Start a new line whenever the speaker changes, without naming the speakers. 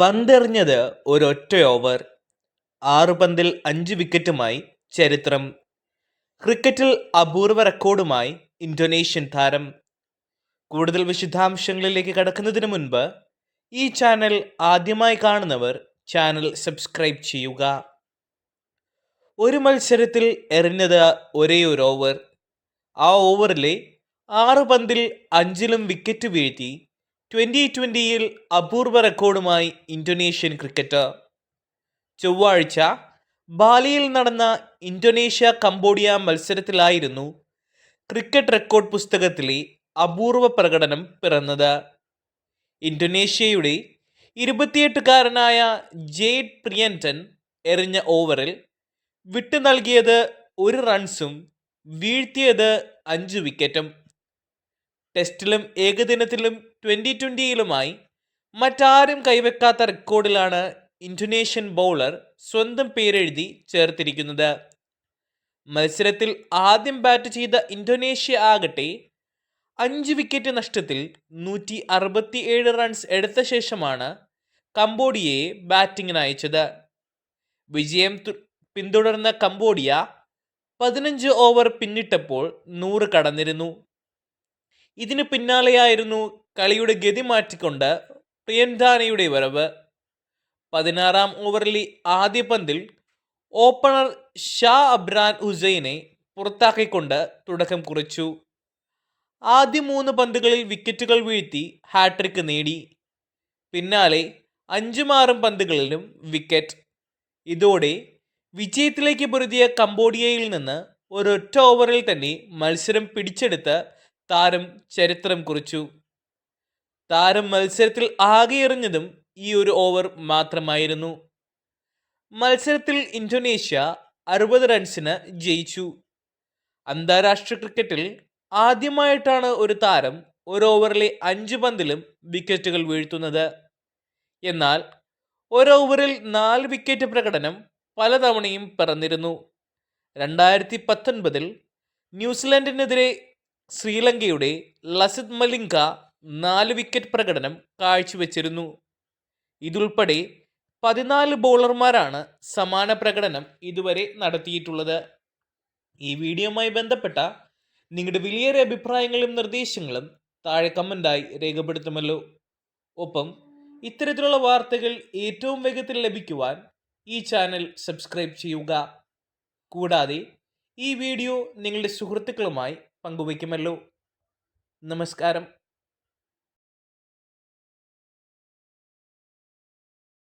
പന്തെറിഞ്ഞത് ഒരൊറ്റ ഓവർ ആറ് പന്തിൽ അഞ്ച് വിക്കറ്റുമായി ചരിത്രം. ക്രിക്കറ്റിൽ അപൂർവ റെക്കോർഡുമായി ഇന്തോനേഷ്യൻ താരം. കൂടുതൽ വിശദാംശങ്ങളിലേക്ക് കടക്കുന്നതിന് മുൻപ് ഈ ചാനൽ ആദ്യമായി കാണുന്നവർ ചാനൽ സബ്സ്ക്രൈബ് ചെയ്യുക. ഒരു മത്സരത്തിൽ എറിഞ്ഞത് ഒരേ ഒരു ഓവർ. ആ ഓവറിലെ ആറ് പന്തിൽ അഞ്ചിലും വിക്കറ്റ് വീഴ്ത്തി ട്വന്റി ട്വന്റിയിൽ അപൂർവ റെക്കോർഡുമായി ഇന്തോനേഷ്യൻ ക്രിക്കറ്റ് ചൊവ്വാഴ്ച ബാലിയിൽ നടന്ന ഇന്തോനേഷ്യ കംബോഡിയ മത്സരത്തിലായിരുന്നു ക്രിക്കറ്റ് റെക്കോർഡ് പുസ്തകത്തിലെ അപൂർവ പ്രകടനം പിറന്നത്. ഇന്തോനേഷ്യയുടെ ഇരുപത്തിയെട്ടുകാരനായ ജെയ്ഡ് പ്രിയന്റൻ എറിഞ്ഞ ഓവറിൽ വിട്ടു നൽകിയത് ഒരു റൺസും വീഴ്ത്തിയത് അഞ്ച് വിക്കറ്റും. ടെസ്റ്റിലും ഏകദിനത്തിലും ട്വന്റി ട്വന്റിയിലുമായി മറ്റാരും കൈവെക്കാത്ത റെക്കോർഡിലാണ് ഇന്തോനേഷ്യൻ ബൗളർ സ്വന്തം പേരെഴുതി ചേർത്തിരിക്കുന്നത്. മത്സരത്തിൽ ആദ്യം ബാറ്റ് ചെയ്ത ഇന്തോനേഷ്യ ആകട്ടെ അഞ്ച് വിക്കറ്റ് നഷ്ടത്തിൽ നൂറ്റി അറുപത്തി ഏഴ് റൺസ് എടുത്ത ശേഷമാണ് കംബോഡിയയെ ബാറ്റിങ്ങിന് അയച്ചത്. വിജയം പിന്തുടർന്ന കംബോഡിയ പതിനഞ്ച് ഓവർ പിന്നിട്ടപ്പോൾ നൂറ് കടന്നിരുന്നു. ഇതിനു പിന്നാലെയായിരുന്നു കളിയുടെ ഗതി മാറ്റിക്കൊണ്ട് പ്രിയൻധാനയുടെ വരവ്. പതിനാറാം ഓവറിലെ ആദ്യ പന്തിൽ ഓപ്പണർ ഷാ അബ്രാൻ ഹുസൈനെ പുറത്താക്കിക്കൊണ്ട് തുടക്കം കുറിച്ചു. ആദ്യ മൂന്ന് പന്തുകളിൽ വിക്കറ്റുകൾ വീഴ്ത്തി ഹാട്രിക്ക് നേടി. പിന്നാലെ അഞ്ചും ആറും പന്തുകളിലും വിക്കറ്റ്. ഇതോടെ വിജയത്തിലേക്ക് പൊരുതിയ കംബോഡിയയിൽ നിന്ന് ഒരൊറ്റ ഓവറിൽ തന്നെ മത്സരം പിടിച്ചെടുത്ത് താരം ചരിത്രം കുറിച്ചു. താരം മത്സരത്തിൽ ആകെ എറിഞ്ഞതും ഈ ഒരു ഓവർ മാത്രമായിരുന്നു. മത്സരത്തിൽ ഇന്തോനേഷ്യ അറുപത് റൺസിന് ജയിച്ചു. അന്താരാഷ്ട്ര ക്രിക്കറ്റിൽ ആദ്യമായിട്ടാണ് ഒരു താരം ഒരു ഓവറിലെ അഞ്ച് പന്തിലും വിക്കറ്റുകൾ വീഴ്ത്തുന്നത്. എന്നാൽ ഒരു ഓവറിൽ നാല് വിക്കറ്റ് പ്രകടനം പലതവണയും പിറന്നിരുന്നു. രണ്ടായിരത്തി പത്തൊൻപതിൽ ന്യൂസിലൻഡിനെതിരെ ശ്രീലങ്കയുടെ ലസിത് മലിംഗ നാല് വിക്കറ്റ് പ്രകടനം കാഴ്ചവെച്ചിരുന്നു. ഇതുൾപ്പെടെ പതിനാല് ബോളർമാരാണ് സമാന പ്രകടനം ഇതുവരെ നടത്തിയിട്ടുള്ളത്. ഈ വീഡിയോയുമായി ബന്ധപ്പെട്ട നിങ്ങളുടെ വിലയേറെ അഭിപ്രായങ്ങളും നിർദ്ദേശങ്ങളും താഴെ കമന്റായി രേഖപ്പെടുത്തുമല്ലോ. ഒപ്പം ഇത്തരത്തിലുള്ള വാർത്തകൾ ഏറ്റവും വേഗത്തിൽ ലഭിക്കുവാൻ ഈ ചാനൽ സബ്സ്ക്രൈബ് ചെയ്യുക. കൂടാതെ ഈ വീഡിയോ നിങ്ങളുടെ സുഹൃത്തുക്കളുമായി പങ്കുവയ്ക്കുമല്ലോ. നമസ്കാരം.